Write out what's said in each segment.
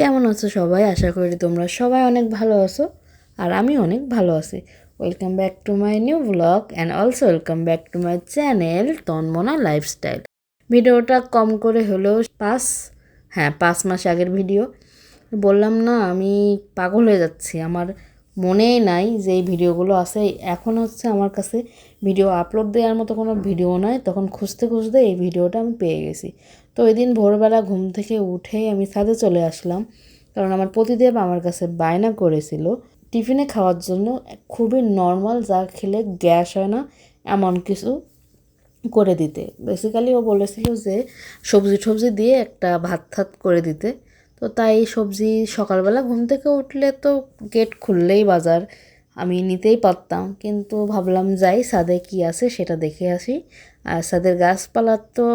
কেমন আছো সবাই? আশা করি তোমরা সবাই অনেক ভালো আছো আর আমি অনেক ভালো আছি। Welcome back to my new blog and also welcome back to my channel Tanmana lifestyle ভিডিওটা কম করে হলেও পাঁচ হ্যাঁ পাঁচ মাস আগের ভিডিও। বললাম না, আমি পাগল হয়ে যাচ্ছি। আমার মনেই নাই যে এই ভিডিওগুলো আছে। এখন হচ্ছে আমার কাছে ভিডিও আপলোড দেওয়ার মতো কোনো ভিডিও নয় তখন খুঁজতে খুঁজতে এই ভিডিওটা আমি পেয়ে গেছি। তো ওই দিন ভোরবেলা ঘুম থেকে উঠেই আমি ছাদে চলে আসলাম। কারণ আমার প্রতিদেব আমার কাছে বায়না করেছিল টিফিনে খাওয়ার জন্য। খুবই নর্মাল যা খেলে গ্যাস হয় না, এমন কিছু করে দিতে। বেসিক্যালি ও বলেছিল যে সবজি টবজি দিয়ে একটা ভাত থাত করে দিতে। তো তাই সবজি সকালবেলা ঘুম থেকে উঠলে তো গেট খুললেই বাজার। আমি নিতেই পারতাম, কিন্তু ভাবলাম যাই সাদে কি আছে সেটা দেখে আসি। আর সাদের গাছপালার তো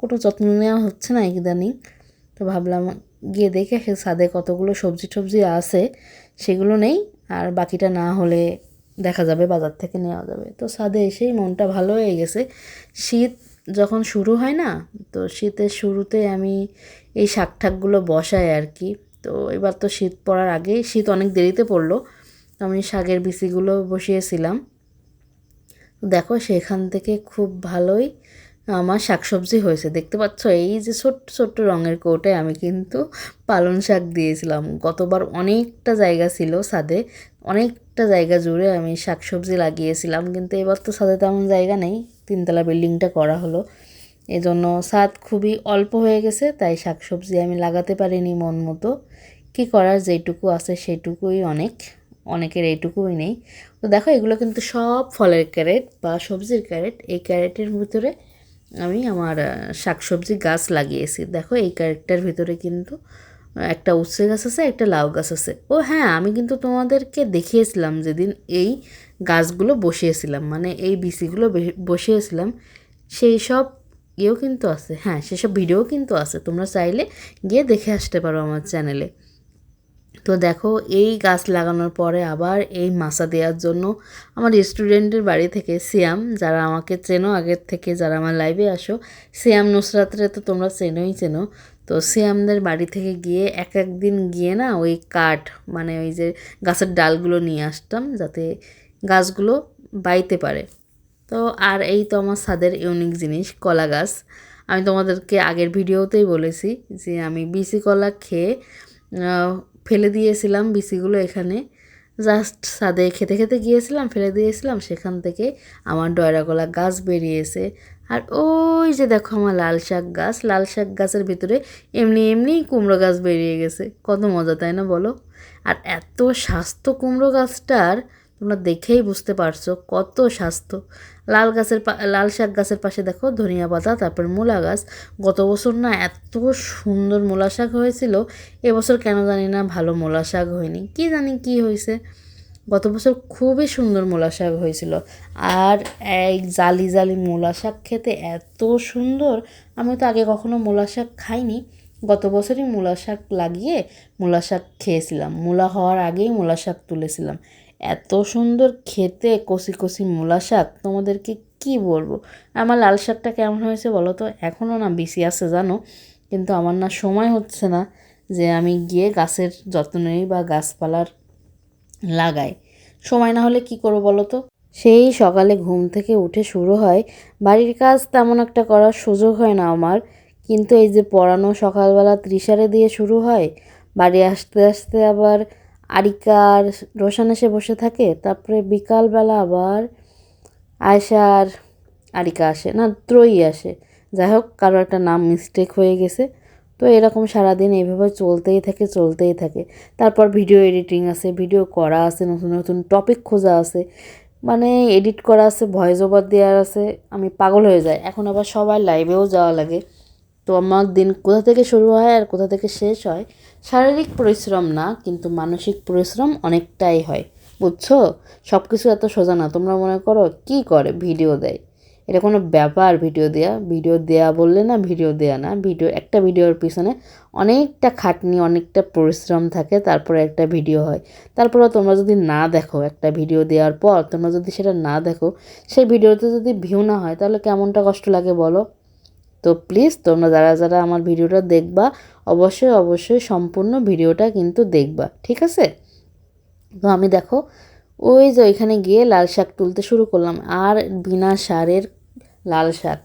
কোনো যত্ন নেওয়া হচ্ছে না ইদানিং। তো ভাবলাম গিয়ে দেখে সে ছাদে কতগুলো সবজি টবজি আছে, সেগুলো নেই আর বাকিটা না হলে দেখা যাবে, বাজার থেকে নেওয়া যাবে। তো ছাদে এসেই মনটা ভালো হয়ে গেছে। শীত যখন শুরু হয় না, তো শীতের শুরুতে আমি এই শাক ঠাকগুলো বসাই আর কি। তো এবার তো শীত পড়ার আগেই, শীত অনেক দেরিতে পড়ল, তো আমি শাকের বিচিগুলো বসিয়েছিলাম। দেখো সেখান থেকে খুব ভালোই আমার শাকসবজি হয়েছে। দেখতে পাচ্ছ? এই যে ছোট্ট ছোট্ট রঙের কোটে আমি কিন্তু পালং শাক দিয়েছিলাম। গতবার অনেকটা জায়গা ছিল ছাদে, অনেকটা জায়গা জুড়ে আমি শাকসবজি লাগিয়েছিলাম, কিন্তু এবার তো ছাদে তেমন জায়গা নেই। তিনতলা বিল্ডিংটা করা হলো। এজন্য ছাদ খুবই অল্প হয়ে গেছে, তাই শাকসবজি আমি লাগাতে পারিনি মন মতো। কী করার? যেটুকু আছে সেটুকুই অনেক, অনেকের এইটুকুই নেই। তো দেখো, এগুলো কিন্তু সব ফলের ক্যারেট বা সবজির ক্যারেট। এই ক্যারেটের ভিতরে আমি আমার শাকসবজি গাছ লাগিয়েছি। দেখো, এই ক্যারেটটার ভিতরে কিন্তু একটা উচ্ছে গাছ আছে, একটা লাউ গাছ আছে। ও হ্যাঁ আমি কিন্তু তোমাদেরকে দেখিয়েছিলাম যেদিন এই গাছগুলো বসিয়েছিলাম মানে এই বিচিগুলো বসিয়েছিলাম, সেই সব ইয়েও কিন্তু আছে। হ্যাঁ সেসব ভিডিও কিন্তু আছে। তোমরা চাইলে গিয়ে দেখে আসতে পারো আমার চ্যানেলে তো দেখো, এই গাছ লাগানোর পরে আবার এই মাসা দেওয়ার জন্য আমার স্টুডেন্টের বাড়ি থেকে সিয়াম, যারা আমাকে চেনো, আগের থেকে যারা আমার লাইভে আসো, সিয়াম নুসরাতরে তো তোমরা চেনোই চেনো। তো সিয়ামদের বাড়ি থেকে গিয়ে এক এক দিন গিয়ে না ওই কাঠ মানে ওই যে গাছের ডালগুলো নিয়ে আসতাম যাতে গাছগুলো বাইতে পারে। তো আর এই তো আমার ছাদের ইউনিক জিনিস, কলা গাছ। আমি তোমাদেরকে আগের ভিডিওতেই বলেছি যে আমি বিসি কলা খেয়ে ফেলে দিয়েছিলাম বিচিগুলো এখানে। জাস্ট সাদে খেতে খেতে গিয়েছিলাম, ফেলে দিয়েছিলাম, সেখান থেকে আমার ডয়রা গলা গাছ বেরিয়েছে। আর ওই যে দেখো আমার লাল শাক গাছ, লাল শাক গাছের ভিতরে এমনি এমনি কুমড়ো গাছ বেরিয়ে গেছে। কত মজা, তাই না বলো? আর এত স্বাস্থ্য কুমড়ো গাছটার তোমরা দেখেই বুঝতে পারছ কত স্বাস্থ্য। লাল গাছের লাল শাক গাছের পাশে দেখো ধনিয়া পাতা, তারপর মূলা গাছ। গত বছর না এত সুন্দর মূলা শাক হয়েছিল, এবছর কেন জানি না ভালো মূলা শাক হয়নি। কি জানি কি হয়েছে? গত বছর খুবই সুন্দর মূলা শাক হয়েছিল। আর এই জালি জালি মূলা শাক খেতে এত সুন্দর, আমি তো আগে কখনো মূলা শাক খাইনি। গত বছরই মূলা শাক লাগিয়ে মূলা শাক খেয়েছিলাম। মূলা হওয়ার আগেই মূলা শাক তুলেছিলাম। এত সুন্দর খেতে কষি কষি মূলা শাক, তোমাদেরকে কি বলব? আমার লাল শাকটা কেমন হয়েছে বলো তো? এখনও না বেশি আছে, জানো? কিন্তু আমার না সময় হচ্ছে না যে আমি গিয়ে গাছের যত্ন নিই বা গাছপালার লাগাই। সময় না হলে কি করব বলো তো? সেই সকালে ঘুম থেকে উঠে শুরু হয়। বাড়ির কাজ তেমন একটা করার সুযোগ হয় না আমার। কিন্তু এই যে পড়ানো সকালবেলা ত্রিশারে দিয়ে শুরু হয়, বাড়ি আসতে আসতে আবার আরিকা আর রোশান এসে বসে থাকে, তারপরে বিকালবেলা আবার আয়সা আর আরিকা আসে, না, ত্রয়ী আসে। যাই হোক, কারও একটা নাম মিস্টেক হয়ে গেছে। তো এরকম সারাদিন এইভাবে চলতেই থাকে চলতেই থাকে। তারপর ভিডিও এডিটিং আছে ভিডিও করা আছে, নতুন নতুন টপিক খোঁজা আছে। মানে এডিট করা আছে ভয়েস ওভার দেওয়ার আছে। আমি পাগল হয়ে যাই। এখন আবার সবাই লাইভেও যাওয়া লাগে। তো আমার দিন কোথা থেকে শুরু হয় আর কোথা থেকে শেষ হয়, শারীরিক পরিশ্রম না, কিন্তু মানসিক পরিশ্রম অনেকটাই হয়। বুঝছ? সব কিছু এত সোজা না। তোমরা মনে করো, কি করে ভিডিও দেয়? এটা কোনো ব্যাপার ভিডিও দেয়া। ভিডিও দেয়া বললে না, ভিডিও দেয়া না। ভিডিও, একটা ভিডিওর পিছনে অনেকটা খাটনি, অনেকটা পরিশ্রম থাকে, তারপরে একটা ভিডিও হয়। তারপরে তোমরা যদি না দেখো একটা ভিডিও দেওয়ার পর, তোমরা যদি সেটা না দেখো, সেই ভিডিওতে যদি ভিউ না হয়, তাহলে কেমনটা কষ্ট লাগে বলো? তো প্লিজ তোমরা যারা যারা আমার ভিডিওটা দেখবা, অবশ্যই অবশ্যই সম্পূর্ণ ভিডিওটা কিন্তু দেখবা, ঠিক আছে? তো আমি দেখো, ওই যে ওইখানে গিয়ে লাল শাক তুলতে শুরু করলাম, আর বিনা সারের লাল শাক।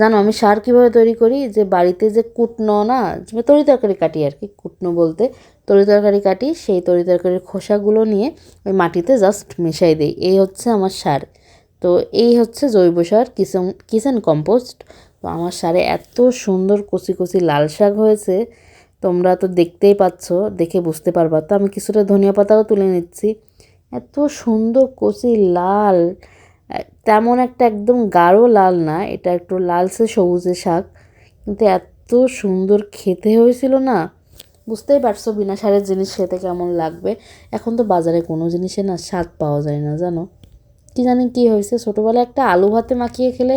জানো, আমি সার কীভাবে তৈরি করি? যে বাড়িতে যে কুটনো না তরি তরকারি কাটি আর কি, কুটনো বলতে, তরি তরকারি কাটি, সেই তরি তরকারির খোসাগুলো নিয়ে ওই মাটিতে জাস্ট মিশাই দিই, এই হচ্ছে আমার সার। তো এই হচ্ছে জৈব সার কিচেন কিচেন কম্পোস্ট। তো আমার সারে এত সুন্দর কচি কচি লাল শাক হয়েছে, তোমরা তো দেখতেই পাচ্ছ, দেখে বুঝতে পারবা। তো আমি কিছুটা ধনিয়া পাতাও তুলে নিচ্ছি। এত সুন্দর কচি লাল তেমন একটা একদম গাঢ় লাল না, এটা একটু লালসে সবুজে শাক। কিন্তু এত সুন্দর খেতে হয়েছিল না, বুঝতেই পারছ বিনা সারের জিনিস খেতে কেমন লাগবে। এখন তো বাজারে কোনো জিনিসে না স্বাদ পাওয়া যায় না, জানো? কি জানি কী হয়েছে, ছোটোবেলায় একটা আলু ভাতে মাখিয়ে খেলে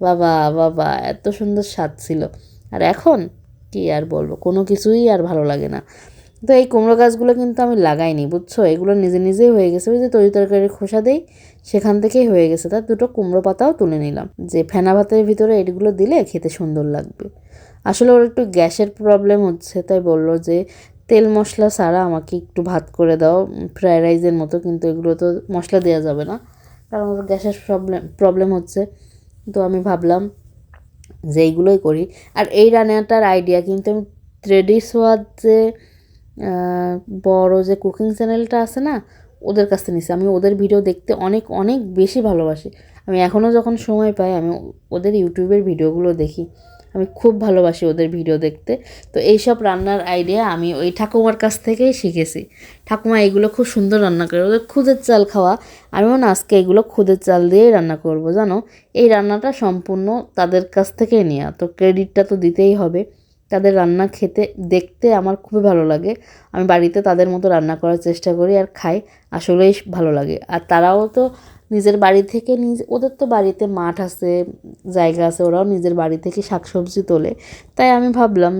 বাবা বাবা, এত সুন্দর স্বাদ ছিল। আর এখন কি আর বলব? কোনো কিছুই আর ভালো লাগে না। তো এই কুমড়ো গাছগুলো কিন্তু আমি লাগাইনি, বুঝছ? এগুলো নিজে নিজেই হয়ে গেছে। ওই যে তরি তরকারির খোসা দেই, সেখান থেকেই হয়ে গেছে। তার দুটো কুমড়ো পাতাও তুলে নিলাম। যে ফেনা ভাতের ভিতরে এগুলো দিলে খেতে সুন্দর লাগবে। আসলে ওর একটু গ্যাসের প্রবলেম হচ্ছে, তাই বলল যে, তেল মশলা ছাড়া আমাকে একটু ভাত করে দাও। ফ্রায়েড রাইসের মতো, কিন্তু এগুলো তো মশলা দেওয়া যাবে না। কারণ ওর গ্যাসের প্রবলেম প্রবলেম হচ্ছে। আমি ভাবলাম যে এইগুলোই করি। আর এই রান্নাটার আইডিয়া কিন্তু আমি ট্রেডিশোয়ার যে বড় যে কুকিং চ্যানেলটা আছে না, ওদের কাছে নিছি। আমি ওদের ভিডিও দেখতে অনেক অনেক বেশি ভালোবাসি। আমি এখনও যখন সময় পাই, আমি ওদের ইউটিউবের ভিডিওগুলো দেখি। আমি খুব ভালোবাসি ওদের ভিডিও দেখতে। তো এইসব রান্নার আইডিয়া আমি ওই ঠাকুমার কাছ থেকেই শিখেছি। ঠাকুমা এগুলো খুব সুন্দর রান্না করে, ওদের খুদের চাল খাওয়া। আমিও না আজকে এগুলো খুদের চাল দিয়েই রান্না করব, জানো? এই রান্নাটা সম্পূর্ণ তাদের কাছ থেকেই নেওয়া তো ক্রেডিটটা তো দিতেই হবে। তাদের রান্না খেতে, দেখতে আমার খুবই ভালো লাগে। আমি বাড়িতে তাদের মতো রান্না করার চেষ্টা করি আর খাই। আসলেই ভালো লাগে। আর তারাও তো নিজের বাড়ি থেকে নিজ ওদের তো বাড়িতে মাঠ আছে, জায়গা আছে, ওরাও নিজের বাড়ি থেকে শাকসবজি তোলে। তাই আমি ভাবলাম,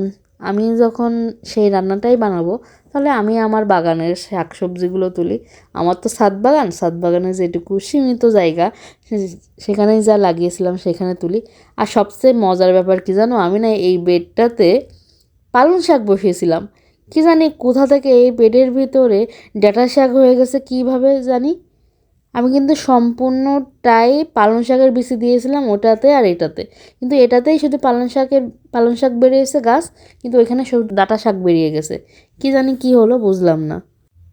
আমি যখন সেই রান্নাটাই বানাবো, তাহলে আমি আমার বাগানের শাক সবজিগুলো তুলি। আমার তো সাত বাগান, সাত বাগানে যেটুকু সীমিত জায়গা সেখানেই যা লাগিয়েছিলাম সেখানে তুলি। আর সবচেয়ে মজার ব্যাপার কী জানো, আমি না এই বেডটাতে পালং শাক বসিয়েছিলাম। কি জানি কোথা থেকে এই বেডের ভিতরে ডাটা শাক হয়ে গেছে, কীভাবে জানি আমি কিন্তু সম্পূর্ণটাই পালং শাকের বিচি দিয়েছিলাম ওটাতে আর এটাতে। কিন্তু এটাতেই শুধু পালং শাকের, পালং শাক বেরিয়েছে গাছ, কিন্তু ওইখানে সব ডাটা শাক বেরিয়ে গেছে। কি জানি কি হলো বুঝলাম না।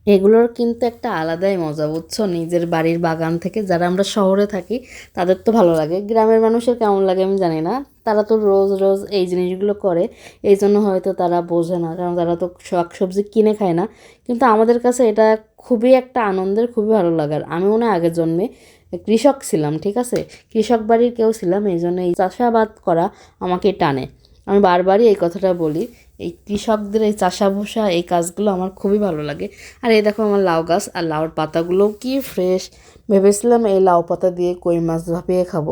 এগুলোর কিন্তু একটা আলাদাই মজা, বুঝছ? নিজের বাড়ির বাগান থেকে যারা আমরা শহরে থাকি, তাদের তো ভালো লাগে। গ্রামের মানুষের কেমন লাগে আমি জানি না। তারা তো রোজ রোজ এই জিনিসগুলো করে এই জন্য হয়তো তারা বোঝে না, কারণ তারা তো শাক সবজি কিনে খায় না। কিন্তু আমাদের কাছে এটা খুবই একটা আনন্দের, খুবই ভালো লাগার। আমি মনে হয় আগের জন্মে কৃষক ছিলাম, ঠিক আছে? কৃষক বাড়ির কেউ ছিলাম এই জন্য এই চাষাবাদ করা আমাকে টানে। আমি বারবারই এই কথাটা বলি এই কৃষকদের এই চাষাভুষা, এই কাজগুলো আমার খুবই ভালো লাগে। আর এই দেখো আমার লাউ গাছ আর লাউর পাতাগুলো কি ফ্রেশ ভেবেছিলাম এই লাউ পাতা দিয়ে কই মাছ ভাপিয়ে খাব।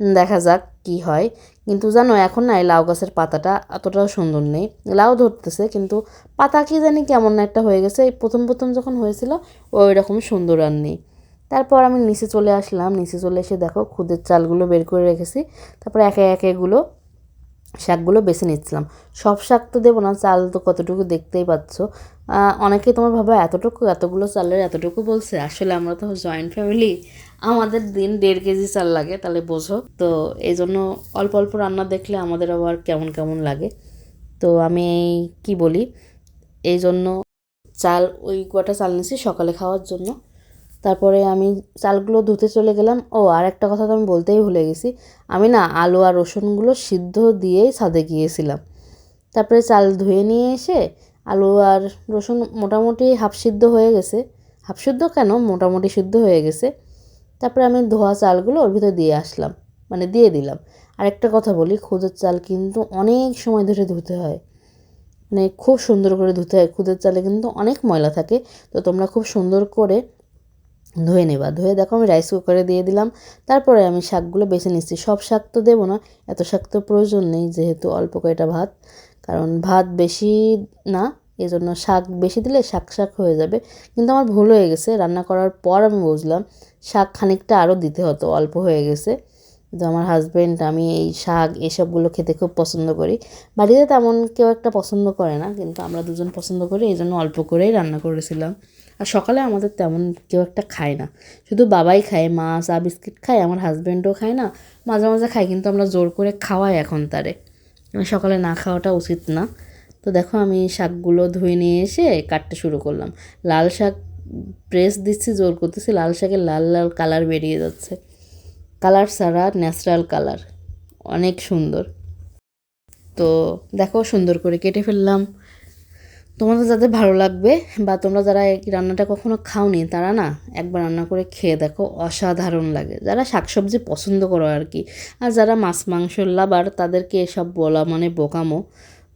দেখা যাক কি হয়। কিন্তু জানো, এখন না এই লাউ গাছের পাতাটা অতটাও সুন্দর নেই। লাউ ধরতেছে, কিন্তু পাতা কি জানি কেমন একটা হয়ে গেছে। এই প্রথম প্রথম যখন হয়েছিল ওই রকম সুন্দর আর নেই। তারপর আমি নিচে চলে আসলাম। নিচে চলে এসে দেখো খুদের চালগুলো বের করে রেখেছি। তারপর একে একে এগুলো শাকগুলো বেছে নিচ্ছিলাম। সব শাক তো দেবো না, চাল তো কতটুকু দেখতেই পাচ্ছ। অনেকেই তোমার ভাবা এতটুকু, এতগুলো চালের এতটুকু বলছে, আসলে আমরা তো জয়েন্ট ফ্যামিলি আমাদের দিন দেড় কেজি চাল লাগে, তাহলে বোঝো। তো এই জন্য অল্প অল্প রান্না দেখলে আমাদের আবার কেমন কেমন লাগে। তো আমি কি বলি, এই জন্য চাল, ওই কটা চাল নিয়েছি সকালে খাওয়ার জন্য। তারপরে আমি চালগুলো ধুতে চলে গেলাম। ও, আর একটা কথা তো আমি বলতেই ভুলে গেছি। আমি না আলু আর রসুনগুলো সিদ্ধ দিয়েই ছাদে গিয়েছিলাম। তারপরে চাল ধুয়ে নিয়ে এসে আলু আর রসুন মোটামুটি হাফ সিদ্ধ হয়ে গেছে। হাফ সিদ্ধ কেন? মোটামুটি সিদ্ধ হয়ে গেছে। তারপরে আমি ধোয়া চালগুলো ওর ভিতরে দিয়ে আসলাম মানে দিয়ে দিলাম। আরেকটা কথা বলি, খুদের চাল কিন্তু অনেক সময় ধরে ধুতে হয়। মানে খুব সুন্দর করে ধুতে হয়। খুদের চালে কিন্তু অনেক ময়লা থাকে। তো তোমরা খুব সুন্দর করে ধুয়ে নেবা। ধুয়ে দেখো আমি রাইস কুকারে দিয়ে দিলাম। তারপরে আমি শাকগুলো বেছে নিচ্ছি। সব শাক তো দেবো না, এত শাক তো প্রয়োজন নেই যেহেতু অল্প কয়টা ভাত। কারণ ভাত বেশি না এই জন্য শাক বেশি দিলে শাক শাক হয়ে যাবে। কিন্তু আমার ভুল হয়ে গেছে, রান্না করার পর আমি বুঝলাম, শাক খানিকটা আরও দিতে হতো, অল্প হয়ে গেছে। কিন্তু আমার হাজব্যান্ড আমি এই শাক, এসবগুলো খেতে খুব পছন্দ করি। বাড়িতে তেমন কেউ একটা পছন্দ করে না, কিন্তু আমরা দুজন পছন্দ করি এই জন্য অল্প করেই রান্না করেছিলাম। আর সকালে আমাদের তেমন কেউ একটা খায় না। শুধু বাবাই খায়, মা চা, বিস্কিট খায়, আমার হাজব্যান্ডও খায় না। মাঝে মাঝে খায়, কিন্তু আমরা জোর করে খাওয়াই এখন তারে। সকালে না খাওয়াটা উচিত না। তো দেখো আমি শাকগুলো ধুয়ে নিয়ে এসে কাটতে শুরু করলাম। লাল শাক প্রেস দিচ্ছি, জোর করতেছি, লাল শাকের লাল লাল কালার বেরিয়ে যাচ্ছে। কালার ছাড়া ন্যাচারাল কালার অনেক সুন্দর। তো দেখো সুন্দর করে কেটে ফেললাম। তোমাদের যাদের ভালো লাগবে বা তোমরা যারা এই রান্নাটা কখনো খাওনি, তারা না একবার রান্না করে খেয়ে দেখো, অসাধারণ লাগে। যারা শাকসবজি পছন্দ করো আর কি, আর যারা মাছ, মাংস লাভার, তাদেরকে এসব বলা মানে বোকামো।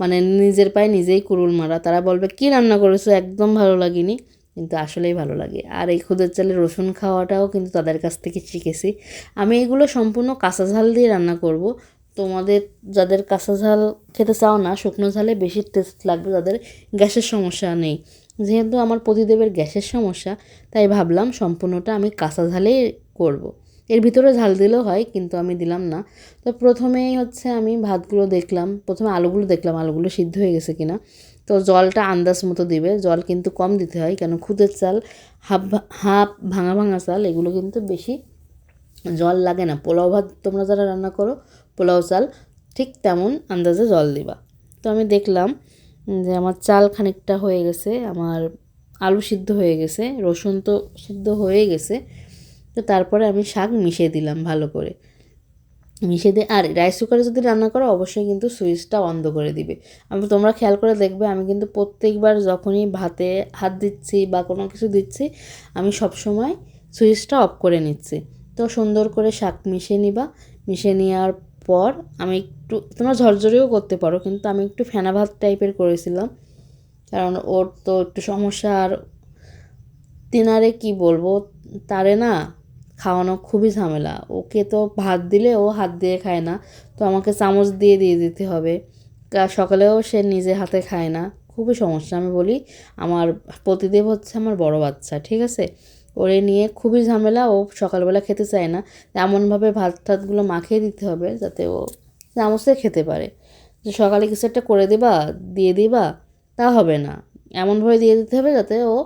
মানে নিজের পায়ে নিজেই কুরুল মারা। তারা বলবে, কি রান্না করেছ? একদম ভালো লাগেনি। কিন্তু আসলেই ভালো লাগে। আর এই খুদের চালে রসুন খাওয়াটাও কিন্তু তাদের কাছ থেকে শিখেছি। আমি এগুলো সম্পূর্ণ কাঁচা ঝাল দিয়ে রান্না করব। তোমাদের যাদের কাঁচা ঝাল খেতে চাও না, শুকনো ঝালে বেশি টেস্ট লাগবে, যাদের গ্যাসের সমস্যা নেই। যেহেতু আমার প্রতিদেবের গ্যাসের সমস্যা, তাই ভাবলাম সম্পূর্ণটা আমি কাঁচা ঝালেই করব। এর ভিতরে ঝাল দিলেও হয়, কিন্তু আমি দিলাম না। তো প্রথমেই হচ্ছে আমি ভাতগুলো দেখলাম, প্রথমে আলুগুলো দেখলাম, আলুগুলো সিদ্ধ হয়ে গেছে কিনা। তো জলটা আন্দাজ মতো দিবে, জল কিন্তু কম দিতে হয়, কেন খুদের চাল, হাফ হাফ ভাঙা ভাঙা চাল, এগুলো কিন্তু বেশি জল লাগে না। পোলাও ভাত তোমরা যারা রান্না করো পোলাও চাল, ঠিক তেমন আন্দাজে জল দিবা। তো আমি দেখলাম যে আমার চাল খানিকটা হয়ে গেছে, আমার আলু সিদ্ধ হয়ে গেছে, রসুন তো সিদ্ধ হয়ে গেছে। তো তারপরে আমি শাক মিশিয়ে দিলাম ভালো করে। মিশিয়ে দিয়ে, আর রাইস কুকারে যদি রান্না করো, অবশ্যই কিন্তু সুইচটা বন্ধ করে দিবে। আমি, তোমরা খেয়াল করে দেখবে, আমি কিন্তু প্রত্যেকবার যখনই ভাতে হাত দিচ্ছি বা কোনো কিছু দিচ্ছি, আমি সবসময় সুইচটা অফ করে নিচ্ছি। তো সুন্দর করে শাক মিশিয়ে নিবা। মিশিয়ে নেওয়ার পর আমি একটু, তোমরা ঝরঝরেও করতে পারো, কিন্তু আমি একটু ফেনা ভাত টাইপের করেছিলাম। কারণ ওর তো একটু সমস্যা, আর তিনারে কি বলব, তারে না খাওয়ানো খুবই ঝামেলা। ওকে তো ভাত দিলে ও হাত দিয়ে খায় না, তো আমাকে চামচ দিয়ে দিয়ে দিতে হবে। সকালেও সে নিজে হাতে খায় না, খুবই সমস্যা। আমি বলি, আমার প্রতিদেব হচ্ছে আমার বড় বাচ্চা, ঠিক আছে? ওরে নিয়ে খুবই ঝামেলা, ও সকালবেলা খেতে চায় না। এমনভাবে ভাত টাতগুলো মাখিয়ে দিতে হবে যাতে ও চামচে খেতে পারে। যে সকালে কিছু একটা করে দেবা, দিয়ে দিবা, তা হবে না। এমনভাবে দিয়ে দিতে হবে যাতে ও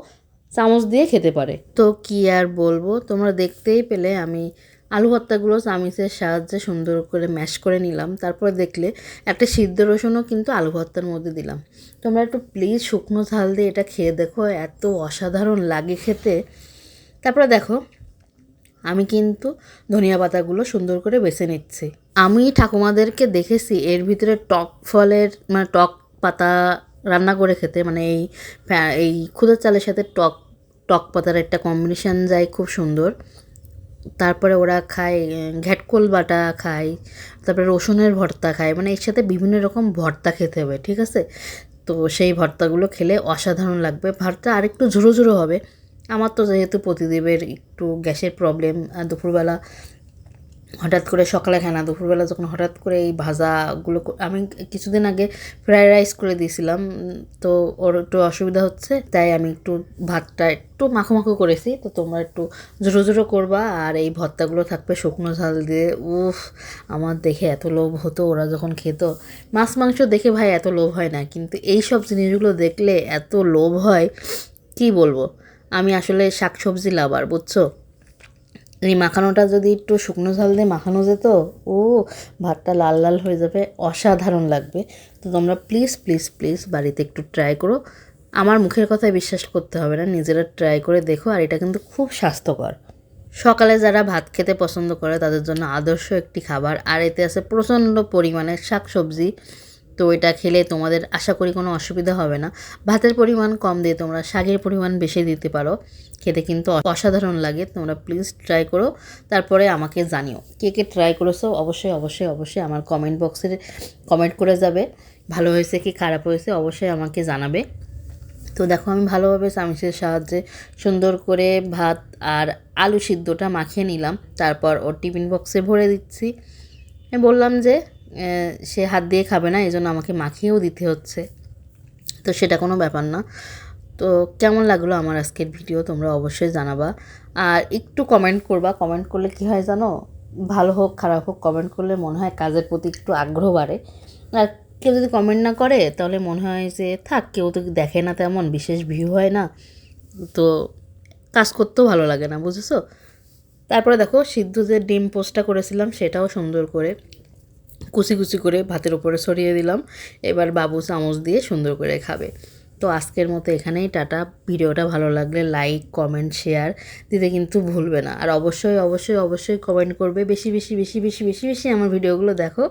চামচ দিয়ে খেতে পারে। তো কি আর বলব, তোমরা দেখতেই পেলে আমি আলু ভর্তাগুলো চামিচের সাহায্যে সুন্দর করে ম্যাশ করে নিলাম। তারপরে দেখলে একটা সিদ্ধ রসুনও কিন্তু আলু ভর্তার মধ্যে দিলাম। তোমরা একটু প্লিজ শুকনো ঝাল দিয়ে এটা খেয়ে দেখো, এত অসাধারণ লাগে খেতে। তারপরে দেখো, আমি কিন্তু ধনিয়া পাতাগুলো সুন্দর করে বেছে নিচ্ছি। আমি ঠাকুমাদেরকে দেখেছি, এর ভিতরে টক ফলের মানে টক পাতা রান্না করে খেতে মানে এই এই খুদের চালের সাথে টক টক পাতার একটা কম্বিনেশান যায় খুব সুন্দর। তারপরে ওরা খায়, ঘ্যাটকোল বাটা খায়, তারপরে রসুনের ভর্তা খায় মানে এর সাথে বিভিন্ন রকম ভর্তা খেতে হবে, ঠিক আছে? তো সেই ভর্তাগুলো খেলে অসাধারণ লাগবে। ভর্তা আরেকটু ঝুরো ঝুরো হবে আমার তো যেহেতু প্রতিদেবের একটু গ্যাসের প্রবলেম দুপুরবেলা হঠাৎ করে সকালে খায় না, দুপুরবেলা যখন হঠাৎ করে এই ভাজাগুলো আমি কিছুদিন আগে ফ্রায়েড রাইস করে দিয়েছিলাম, তো ওর একটু অসুবিধা হচ্ছে, তাই আমি একটু ভাতটা একটু মাখো মাখো করেছি, তো তোমরা একটু জোরো জোরো করবা, আর এই ভর্তাগুলো থাকবে শুকনো ঝাল দিয়ে। উফ, আমার দেখে এত লোভ হতো, ওরা যখন খেত, মাছ মাংস দেখে ভাই এত লোভ হয় না, কিন্তু এই সব জিনিসগুলো দেখলে এত লোভ হয়, কি বলব? আমি আসলে শাক সবজি লাভার, বুঝছ? এই মাখানোটা যদি একটু শুকনো ঝাল দিয়ে মাখানো যেত, ও, ভাতটা লাল লাল হয়ে যাবে, অসাধারণ লাগবে। তো তোমরা প্লিজ প্লিজ প্লিজ বাড়িতে একটু ট্রাই করো। আমার মুখের কথায় বিশ্বাস করতে হবে না, নিজেরা ট্রাই করে দেখো, আর এটা কিন্তু খুব স্বাস্থ্যকর। সকালে যারা ভাত খেতে পছন্দ করে, তাদের জন্য আদর্শ একটি খাবার, আর এতে আছে প্রচণ্ড পরিমাণে শাক সবজি তো এটা খেলে তোমাদের আশা করি কোনো অসুবিধা হবে না। ভাতের পরিমাণ কম দিয়ে তোমরা শাকের পরিমাণ বেশি দিতে পারো। খেতে কিন্তু অসাধারণ লাগে, তোমরা প্লিজ ট্রাই করো। তারপরে আমাকে জানিও, কে কে ট্রাই করেছ? অবশ্যই অবশ্যই অবশ্যই আমার কমেন্ট বক্সে কমেন্ট করে যাবে। ভালো হয়েছে কি খারাপ হয়েছে অবশ্যই আমাকে জানাবে। তো দেখো আমি ভালোভাবে চামিচের সাহায্যে সুন্দর করে ভাত আর আলু সিদ্ধটা মাখিয়ে নিলাম। তারপর ওর টিফিন বক্সে ভরে দিচ্ছি। বললাম যে সে হাত দিয়ে খাবে না এই জন্য আমাকে মাখিয়েও দিতে হচ্ছে। তো সেটা কোনো ব্যাপার না। তো কেমন লাগল আমার আজকের ভিডিও তোমরা অবশ্যই জানাবা। আর একটু কমেন্ট করবা। কমেন্ট করলে কী হয় জানো? ভালো হোক, খারাপ হোক কমেন্ট করলে মনে হয় কাজের প্রতি একটু আগ্রহ বাড়ে। আর কেউ যদি কমেন্ট না করে, তাহলে মনে হয় যে, থাক, কেউ তো দেখে না তেমন, বিশেষ ভিউ হয় না। তো কাজ করতেও ভালো লাগে না, বুঝেছ? তারপরে দেখো, সিদ্ধ যে ডিম পোস্টটা করেছিলাম, সেটাও সুন্দর করে কুচি কুচি করে ভাতের উপরে ছড়িয়ে দিলাম। এবার বাবু চামচ দিয়ে সুন্দর করে খাবে। তো আজকের মতো এখানেই, টাটা। ভিডিওটা ভালো লাগলে লাইক, কমেন্ট, শেয়ার দিতে কিন্তু ভুলবে না। আর অবশ্যই অবশ্যই অবশ্যই কমেন্ট করবে। বেশি বেশি বেশি বেশি বেশি বেশি আমার ভিডিওগুলো দেখো।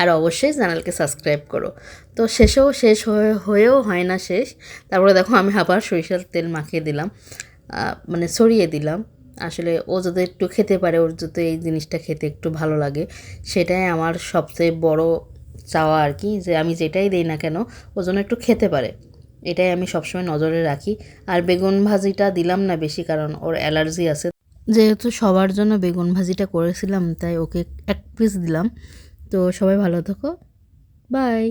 আর অবশ্যই চ্যানেলকে সাবস্ক্রাইব করো। তো শেষেও, শেষ হয়ে, হয়েও হয় না শেষ। তারপরে দেখো আমি আবার সরিষার তেল মাখিয়ে দিলাম। মানে ছড়িয়ে দিলাম। আসলে ও যাতে একটু খেতে পারে, ওর যাতে এই জিনিসটা খেতে একটু ভালো লাগে, সেটাই আমার সবচেয়ে বড় চাওয়া আর কি, যে আমি যেটাই দিই না কেন, ও যেন একটু খেতে পারে। এটাই আমি সবসময় নজরে রাখি। আর বেগুন ভাজিটা দিলাম না বেশি, কারণ ওর অ্যালার্জি আছে। যেহেতু সবার জন্য বেগুন ভাজিটা করেছিলাম, তাই ওকে এক পিস দিলাম। তো সবাই ভালো থাকো। বাই